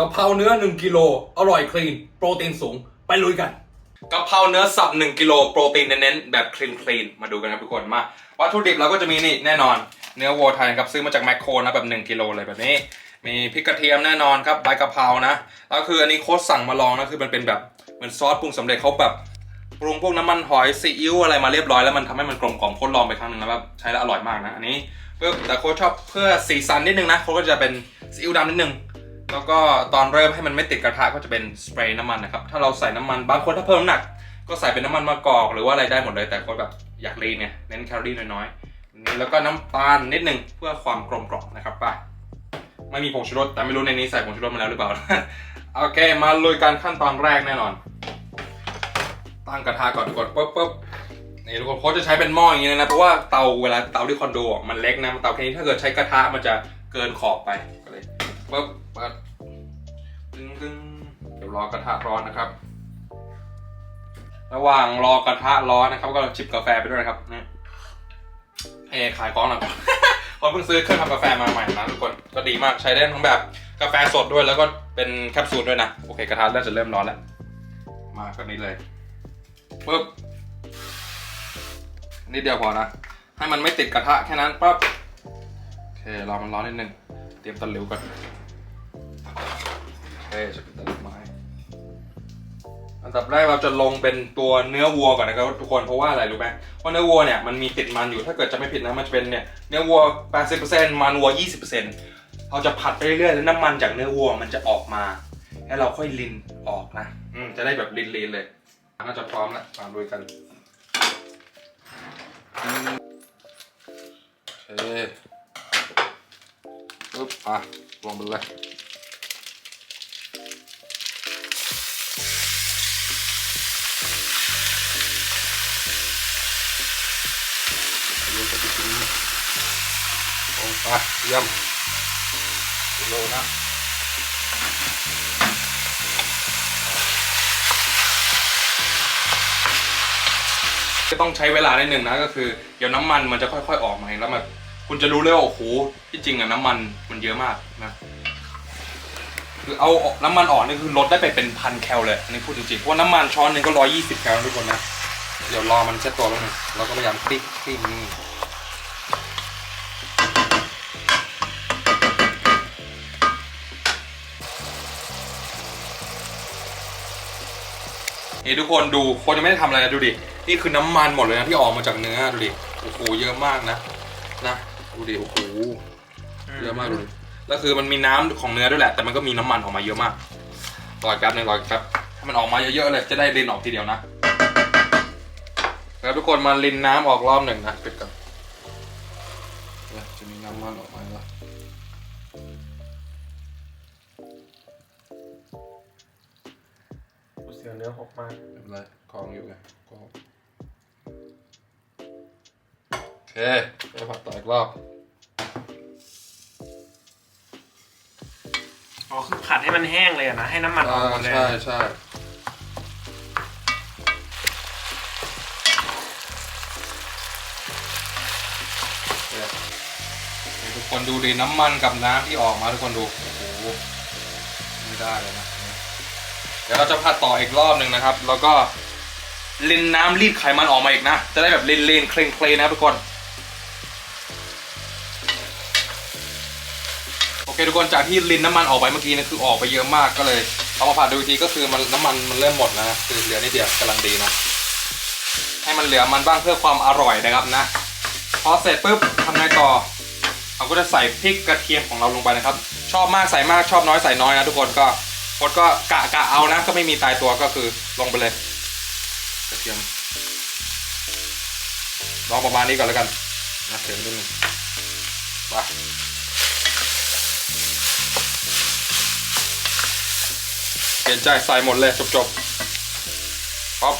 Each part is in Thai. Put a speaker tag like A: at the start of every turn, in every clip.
A: กะเพราเนื้อ 1กิโลอร่อยคลีน โปรตีนสูง ไปลุยกันกะเพราเนื้อสับ 1กิโลโปรตีนเน้นๆแบบคลีนคลีนมาดูกันครับทุกคนมาวัตถุดิบเราก็จะมีนี่แน่นอน เนื้อวัวไทยครับซื้อมาจากแมคโครนะแบบ 1กิโลเลยแบบนี้ มีพริกกระเทียมแน่นอนครับใบกะเพรานะแล้วคืออันนี้โค้ชสั่งมาลองนะคือมันเป็นแบบเหมือนซอสปรุงสำเร็จเขาแบบปรุงพวกน้ำมันหอยซีอิ๊วอะไรมาเรียบร้อยแล้วมันทำให้มันกลมกล่อมโค้ชลองไปครั้งหนึ่งแล้วแบบใช้แล้วอร่อยมากนะอันนี้เพื่อแต่โค้ชชอบเพื่อสีสันนิดนึงนะโค้ชก็จะเป็นซีอิ๊วดำนิดนึง แล้วก็ตอนเริ่มให้มันไม่ติดกระทะก็จะเป็นสเปรย์น้ำมันนะครับ ถ้าเราใส่น้ำมันบางคนถ้าเพิ่มน้ำหนัก ก็ใส่เป็นน้ำมันมะกอกหรือว่าอะไรได้หมดเลยแต่คนแบบอยากลีนเนี่ยเน้นแคลอรี่น้อยๆนี่แล้วก็น้ำตาลนิดนึงเพื่อความกลมกล่อมนะครับไป่ะไม่มีผงชูรสแต่ไม่รู้ในนี้ใส่ผงชูรสมาแล้วหรือเปล่าโอเค มาลุยกันขั้นตอนแรกแน่นอน ตั้งกระทะก่อนกดปุ๊บปุ๊บนี่ทุกคนโค้ชจะใช้เป็นหม้ออย่างนี้ยนะเพราะว่าเตาเวลาเตาที่คอนโดมันเล็กนะเตาแค่นี้ถ้าเกิดใช้กระทะมันจะเกินขอบไป ปุ๊บเปิดตึงตึงเดี๋ยวรอกระทะร้อนนะครับ ระหว่างรอกระทะร้อนนะครับ ก็จิบกาแฟไปด้วยนะครับนี่เอขายของหน่อยผมเพิ่งซื้อเครื่องทำกาแฟมาใหม่นะทุกคนก็ดีมากใช้ได้ทั้งแบบกาแฟสดด้วยแล้วก็เป็นแคปซูลด้วยนะ โอเคกระทะเริ่มจะเริ่มร้อนแล้ว มาก็นี้เลยปุ๊บนิดเดียวพอนะ ให้มันไม่ติดกระทะแค่นั้นปั๊บโอเครอมันร้อนนิดนึง เตรียมตะหลิวก่อน เคจะเป็นตลกไม้ อันดับแรกเราจะลงเป็นตัวเนื้อวัวก่อนนะครับทุกคนเพราะว่าอะไรรู้ไหมเพราะเนื้อวัวเนี่ยมันมีติดมันอยู่ถ้าเกิดจะไม่ผิดนะมันจะเป็นเนี่ยเนื้อวัว 80%มันวัว 20%เราจะผัดไปเรื่อยๆแล้วน้ำมันจากเนื้อวัวมันจะออกมาแล้วเราค่อยลินออกนะอืมจะได้แบบลินๆเลยก็จะพร้อมแล้วมาลุยกันโอเคปึ๊บอะลงไปเลย เดี๋ยวจะไปกินโอ้ไปเยี่ยมโลนะก็ต้องใช้เวลาในหนึ่งนะก็คือเดี๋ยวน้ำมันมันจะค่อย ๆ ออกมาแล้วมันคุณจะรู้เลยว่าโอ้โหที่จริงอะน้ำมันมันเยอะมากนะคือเอาน้ำมันออกนี่คือลดได้ไปเป็นพันแคลเลยอันนี้พูดจริงๆเพราะว่าน้ำมันช้อนหนึงก็ร้อยยี่สิบแคลทุกคนนะเดี๋ยวรอมันเซ็ตตัวแล้วนึงเราก็พยายามคลิกคลิกนี่ นี่ทุกคนดูโคนยังไม่ได้ทำอะไรนะดูดิ นี่คือน้ำมันหมดเลยนะที่ออกมาจากเนื้อดูดิ โอ้โหเยอะมากนะ นะดูดิโอ้โหเยอะมากเลยแล้วคือมันมีน้ำของเนื้อด้วยแหละ แต่มันก็มีน้ำมันออกมาเยอะมากรออีกแป๊บหนึงรออีกแป๊บให้มันออกมาเยอะๆเลยจะได้รินออกทีเดียวนะ แล้วทุกคนมาลินน้ำออกรอบหนึ่งนะปิดก่อนเนี่ยจะมีน้ำมันออกมา แล้ว
B: เสียงเนื้อหกมาก
A: ไม่เป็นไรกองอยู่ไงกองโอเคไปผัดต่ออีกรอบ
B: อ๋อคือผัดให้มันแห้งเลยอะนะ ให้น้ำมันออกหมดเลย
A: ใช่ใช่เนี่ยนี่ทุกคนดูดิน้ำมันกับน้ำที่ออกมาทุกคนดู โอ้โห ไม่ได้เลยนะเดี๋ยวเราจะผัดต่ออีกรอบหนึ่งนะครับ แล้วก็ลินน้ำรีดไขมันออกมาอีกนะ จะได้แบบลินเลนเคลงเคลงนะทุกคน โอเคทุกคนจากที่ลินน้ำมันออกไปเมื่อกี้นะคือออกไปเยอะมากก็เลย เอามาผัดดูทีก็คือมันน้ำมันมันเริ่มหมดนะ คือเหลือนิดเดียวกำลังดีนะ ให้มันเหลือมันบ้างเพื่อความอร่อยนะครับนะ พอเสร็จปุ๊บทำไงต่อเราก็จะใส่พริกกระเทียมของเราลงไปนะครับ ชอบมากใส่มากชอบน้อยใส่น้อยนะทุกคนก็ กดก็กะกะเอานะก็ไม่มีตายตัวก็คือลงไปเลยกระเทียมลองประมาณนี้ก่อนแล้วกันนะเสียงนิดนึงไปเปลี่ยนใจใส่หมดเลยจบๆป๊อป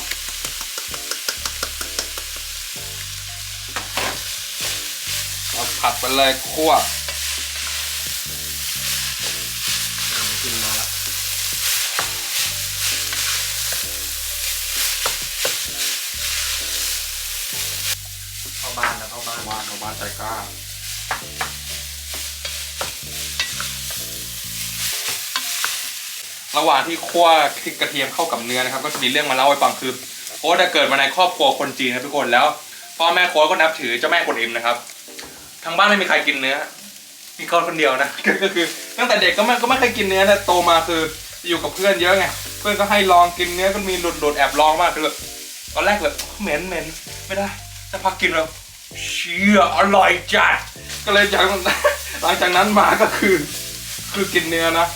A: เอาผัดไปเลยคั่ว
B: บ้าน
A: วานเอาบ้านใจกล้าระหว่างที่คั่วกกระเทียมเข้ากับเนื้อนะครับ ก็จะมีเรื่องมาเล่าให้ฟังคือโค้ดเกิดมาในครอบครัวคนจีนครับทุกคนแล้วพ่อแม่โค้ดก็นับถือเจ้าแม่กวนอิมนะครับทางบ้านไม่มีใครกินเนื้อมีเขาคนเดียวนะก็คือ ตั้งแต่เด็กก็ไม่ก็ไม่เคยกินเนื้อนะโตมาคืออยู่กับเพื่อนเยอะไงเพื่อนก็ให้ลองกินเนื้อก็มีหลุดหลุดแอบลองมากคือตอนแรกแบบเหม็นเหม็นไม่ได้แต่พักกินแล้ว เชี่ยอร่อยจัด ก็เลยจากหลังจากนั้นมาก็คือ คือกินเนื้อนะ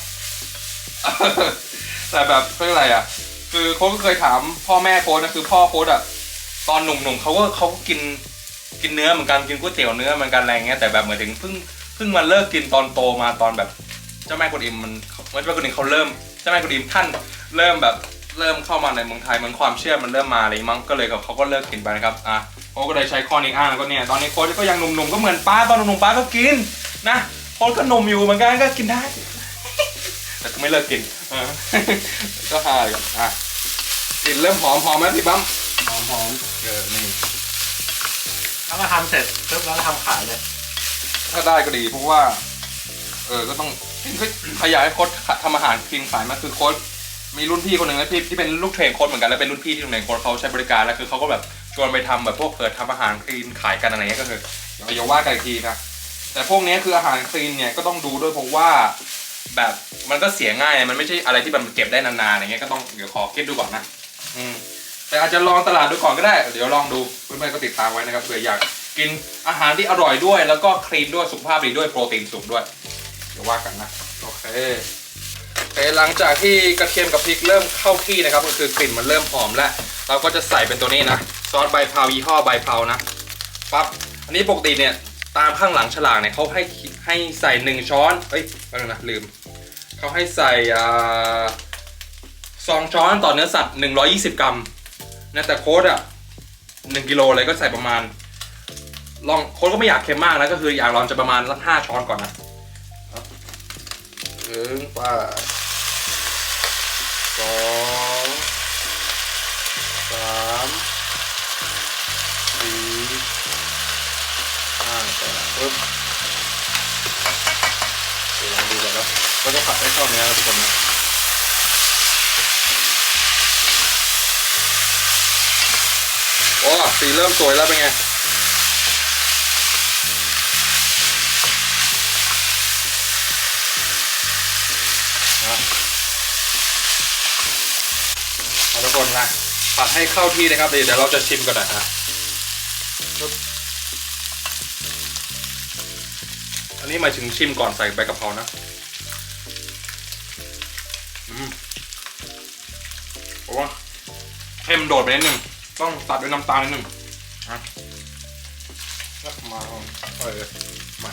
A: แต่แบบเพื่ออะไรอะ คือโค้ชก็เคยถามพ่อแม่โค้ชนะคือพ่อโค้ชอะตอนหนุ่มๆเขาก็เขาก็กินกินเนื้อเหมือนกันกินก๋วยเตี๋ยวเนื้อเหมือนกันอะไรเงี้ยแต่แบบเหมือนถึงเพิ่งเพิ่งมาเลิกกินตอนโตมาตอนแบบ เจ้าแม่กวนอิมมันเจ้าแม่กวนอิมเขาเริ่มเจ้าแม่กวนอิมท่านเริ่มแบบเริ่มเข้ามาในเมืองไทยเหมันความเชื่อมันเริ่มมาอะไรมั้งก็เลยเขาก็เลิกกินไปนะครับอะ โค้ชก็เลยใช้ข้อนี้อ้างแล้วก็เนี่ยตอนนี้โค้ชก็ยังหนุ่มๆก็เหมือนป้าตอนหนุ่มๆป้าก็กินนะโค้ชก็หนุ่มอยู่เหมือนกันก็กินได้ แต่ก็ไม่เลิกกินเออก็หากันอะกลิ่นเริ่มหอมหอมไหมพี่บั๊ม
B: หอมหอม
A: เออนี่
B: แล้วก็ทำเสร็จปุ๊บแล้วก็ทำขายเลย
A: ถ้าได้ก็ดีเพราะว่า เออก็ต้องขยายให้โค้ดทำอาหารคลีนขายมาคือโค้ดมีรุ่นพี่คนหนึ่งนะพี่ที่เป็นลูกเทรนโค้ดเหมือนกันแล้วเป็นรุ่นพี่ที่โรงเรียนโค้ดเขาใช้บริการแล้วคือเขาก็แบบ ชวนไปทำแบบพวกเปิดทำอาหารคลีนขายกันอะไรเงี้ยก็คือเดี๋ยวอย่าว่ากันอีกทีนะแต่พวกนี้คืออาหารคลีนเนี่ยก็ต้องดูด้วยเพราะว่าแบบมันก็เสียง่ายมันไม่ใช่อะไรที่มันเก็บได้นานๆอะไรเงี้ยก็ต้องเดี๋ยวขอคิดดูก่อนนะอืมแต่อาจจะลองตลาดดูก่อนก็ได้ เดี๋ยวลองดูเพื่อนๆก็ติดตามไว้นะครับเผื่ออยากกินอาหารที่อร่อยด้วย แล้วก็คลีนด้วยสุขภาพดีด้วยโปรตีนสูงด้วยเดี๋ยวว่ากันนะโอเคโอเคหลังจากที่กระเทียมกับพริกเริ่มเข้าที่นะครับ ก็คือกลิ่นมันเริ่มหอมแล้ว เราก็จะใส่เป็นตัวนี้นะ ซอสใบเพายี่ห้อใบเพานะปั๊บอันนี้ปกติเนี่ยตามข้างหลังฉลากเนี่ยเขาให้ให้ใส่หนึ่งช้อนเอ้ยไม่นะลืมเขาให้ใส่สองช้อนต่อเนื้อสัตว์120 กรัมนะแต่โค้ดอะ1กิโลเลยก็ใส่ประมาณลองโค้ดก็ไม่อยากเค็มมากนะก็คืออยากลองจะประมาณสักห้าช้อนก่อนนะถึงป่าสองสาม สี่ห้าต่อปึ๊บเดี๋ยวลองดูก่อนนะก็จะผัดให้เข้าเนื้อนะทุกคนนะโอ้สีเริ่มสวยแล้วเป็นไงทุกคนนะผัดให้เข้าที่นะครับเดี๋ยวเราจะชิมกันนะฮะปึ๊บ อันนี้มาถึงชิมก่อนใส่ใบกะเพรานะอืมโอ้เค็มโดดไปนิดนึง ต้องตัดด้วยน้ำตาลนิดนึงอะมาเออมา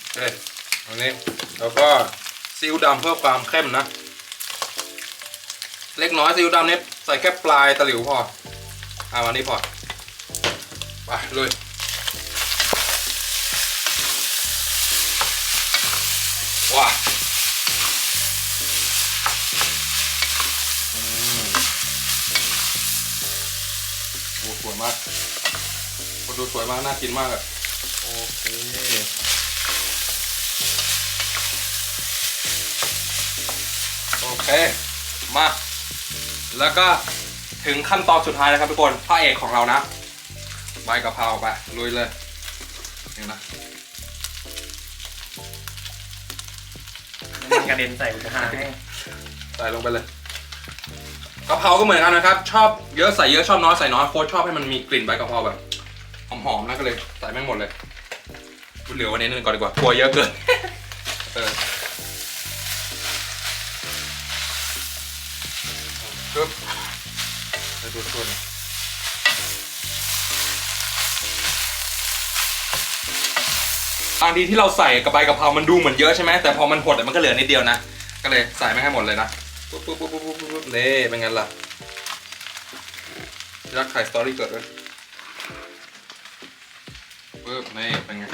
A: โอเคอันนี้แล้วก็ซีอิ๊วดำเพื่อความเข้มนะ เล็กน้อยซีอิ๊วดำเนี่ยใส่แค่ปลายตะหลิวพอเอาวันนี้พอไปเลยว้าโอ้สวยมากโอ้ดูสวยมาก น่ากินมากอะโอเคโอเค มา แล้วก็ถึงขั้นตอนสุดท้ายแล้วครับทุกคนพระเอกของเรานะ ใบกะเพราไปลุยเลยนี่นะ
B: มันกระเด็นใส่กระทะให้
A: ใส่ลงไปเลยกะเพราก็เหมือนกันนะครับ ชอบเยอะใส่เยอะชอบน้อยใส่น้อยโค้ชชอบให้มันมีกลิ่นใบกะเพราแบบหอมๆนะก็เลยใส่แม่งหมดเลยเหลือวันนี้นึงก่อนดีกว่า กลัวเยอะเกินเออ ปึ๊บไปดูส่วนบางทีที่เราใส่กับใบกะเพรามันดูเหมือนเยอะใช่ไหมแต่พอมันหดมันก็เหลือนิดเดียวนะ ก็เลยใส่ไม่ให้หมดเลยนะ ปุ๊บปุ๊บปุ๊บปุ๊บปุ๊บปุ๊บนี่เป็นไงล่ะรักไข่สตอรี่เกิดด้วยปุ๊บนี่เป็นไง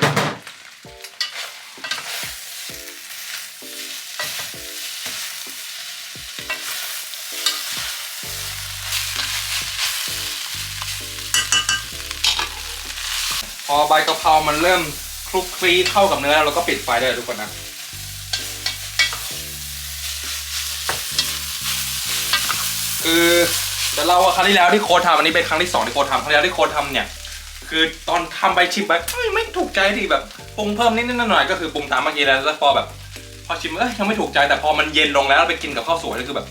A: อใบกะเพรามันเริ่มคลุกคลีเข้ากับเนื้อแล้วเราก็ปิดไฟได้ทุกคนนะคือเดี๋ยวเราครั้งที่แล้วที่โค้ดทำอันนี้เป็นครั้งที่สองที่โค้ดทำครั้งที่แล้วที่โค้ดทำเนี่ย คือตอนทำไปชิมไปไม่ถูกใจดีแบบปรุงเพิ่มนิดหน่อยก็คือปรุงตามเมื่อกี้แล้วแล้วพอแบบ พอชิมเอ้ยยังไม่ถูกใจแต่พอมันเย็นลงแล้วไปกินกับข้าวสวยนี่คือแบบ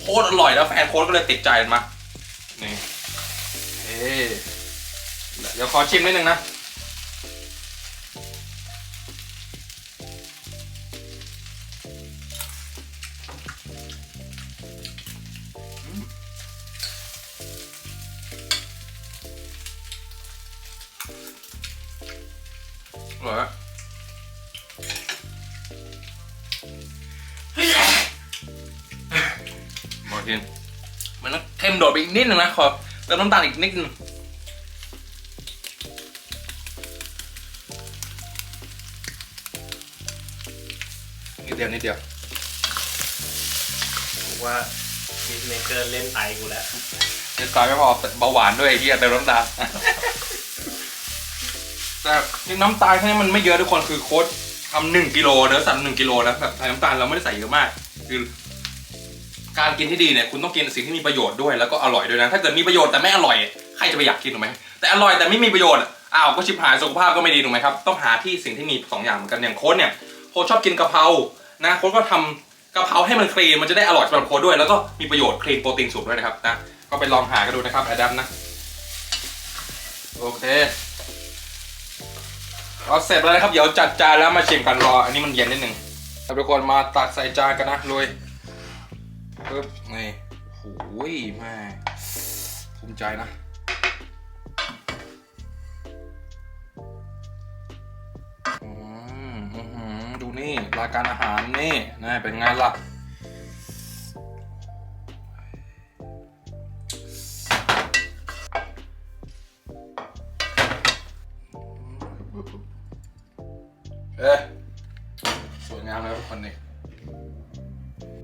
A: โคตรอร่อยแล้วแฟนโค้ดก็เลยติดใจมันมานี่เอ๊เดี๋ยวขอชิมนิดนึงนะ อร่อยอะมากินมันต้องเค็มโดดไปอีกนิดนึงนะขอเติมน้ำตาลอีกนิดนึงนิดเดียวนิดเดียว
B: ผมว่ามิสเมเกอร์เล่นไตกูแล้ว
A: เนื้อซอยไม่พอเบาหวานด้วยไอ้เหี้ยเติมน้ำตาล แต่น้ำตาลแค่นี้มันไม่เยอะทุกคนคือโค้ดทำหนึ่งกิโลเนื้อสัตว์หนึ่งกิโลนะแบบใส่น้ำตาลเราไม่ได้ใส่เยอะมาก คือ การกินที่ดีเนี่ยคุณต้องกินสิ่งที่มีประโยชน์ด้วยแล้วก็อร่อยด้วยนะถ้าเกิดมีประโยชน์แต่ไม่อร่อยใครจะไปอยากกินถูกไหมแต่อร่อยแต่ไม่มีประโยชน์อ้าวก็ชิบหายสุขภาพก็ไม่ดีถูกไหมครับต้องหาที่สิ่งที่มีสองอย่างเหมือนกันอย่างโค้ดเนี่ยโค้ดชอบกินกะเพรานะโค้ดก็ทำกะเพราให้มันคลีนมันจะได้อร่อยสำหรับโค้ดด้วย แล้วก็มีประโยชน์คลีนโปรตีนสูงด้วยนะครับนะก็ไปลองหากันดูนะครับแอดัมนะโอเค เราเสร็จแล้วนะครับ เดี๋ยวจัดจานแล้วมาชิมกันรอ อันนี้มันเย็นนิดนึงครับทุกคนมาตักใส่จานกันนะลุยปึ๊บนี่โอ้ยแม่ภูมิใจนะอืมอื้อหือดูนี่รายการอาหารนี่นี่เป็นไงล่ะ สวยงามเลยทุกคนนี่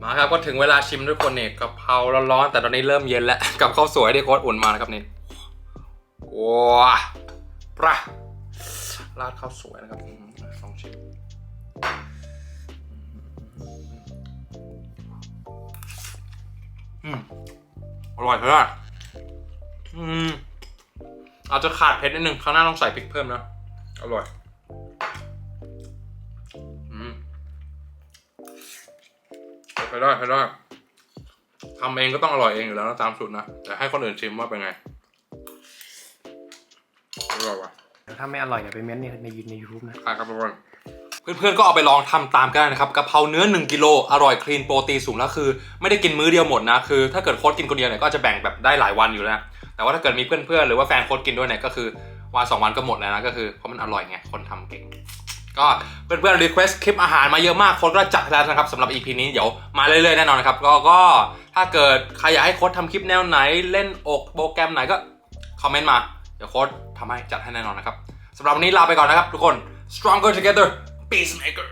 A: มาครับก็ถึงเวลาชิมทุกคนเนี่ยกะเพราร้อนๆแต่ตอนนี้เริ่มเย็นแล้วกับข้าวสวยที่โค้ดอุ่นมานะครับนี่ว้าปะราดข้าวสวยนะครับลองชิมอืมอร่อยเลยอะอืมอาจจะขาดเผ็ดนิดนึงข้างหน้าต้องใส่พริกเพิ่มนะ อร่อย ไปได้ไปได้ทำเองก็ต้องอร่อยเองอยู่แล้วนะตามสูตรนะแต่ให้คนอื่นชิมว่าเป็นไงอร่อยว่ะ
B: ถ้าไม่อร่อยอย่าไปเม้นในในในยูทูบนะ
A: ขายครับทุกคนเพื่อนๆ ก็เอาไปลองทำตามกันได้นะครับกะเพราเนื้อ 1กิโลอร่อยคลีนโปรตีนสูงแล้วคือ ไม่ได้กินมื้อเดียวหมดนะคือ ถ้าเกิดโค้ดกินคนเดียวเนี่ยก็จะแบ่งแบบได้หลายวันอยู่แล้วแต่ว่าถ้าเกิดมีเพื่อนๆหรือว่าแฟนโค้ดกินด้วยเนี่ยก็คือวันสองวันก็หมดแล้วนะก็คือเพราะมันอร่อยไงคนทำเก่ง ก็เพื่อนๆรีเควสคลิปอาหารมาเยอะมากโค้ดก็จัดให้แล้วนะครับสำหรับ EP นี้เดี๋ยวมาเรื่อยๆแน่นอนนะครับก็ก็ถ้าเกิดใครอยากให้โค้ดทำคลิปแนวไหนเล่นอกโปรแกรมไหนก็คอมเมนต์มา เดี๋ยวโค้ดทำให้จัดให้แน่นอนนะครับสำหรับวันนี้ลาไปก่อนนะครับทุกคน stronger together peacemaker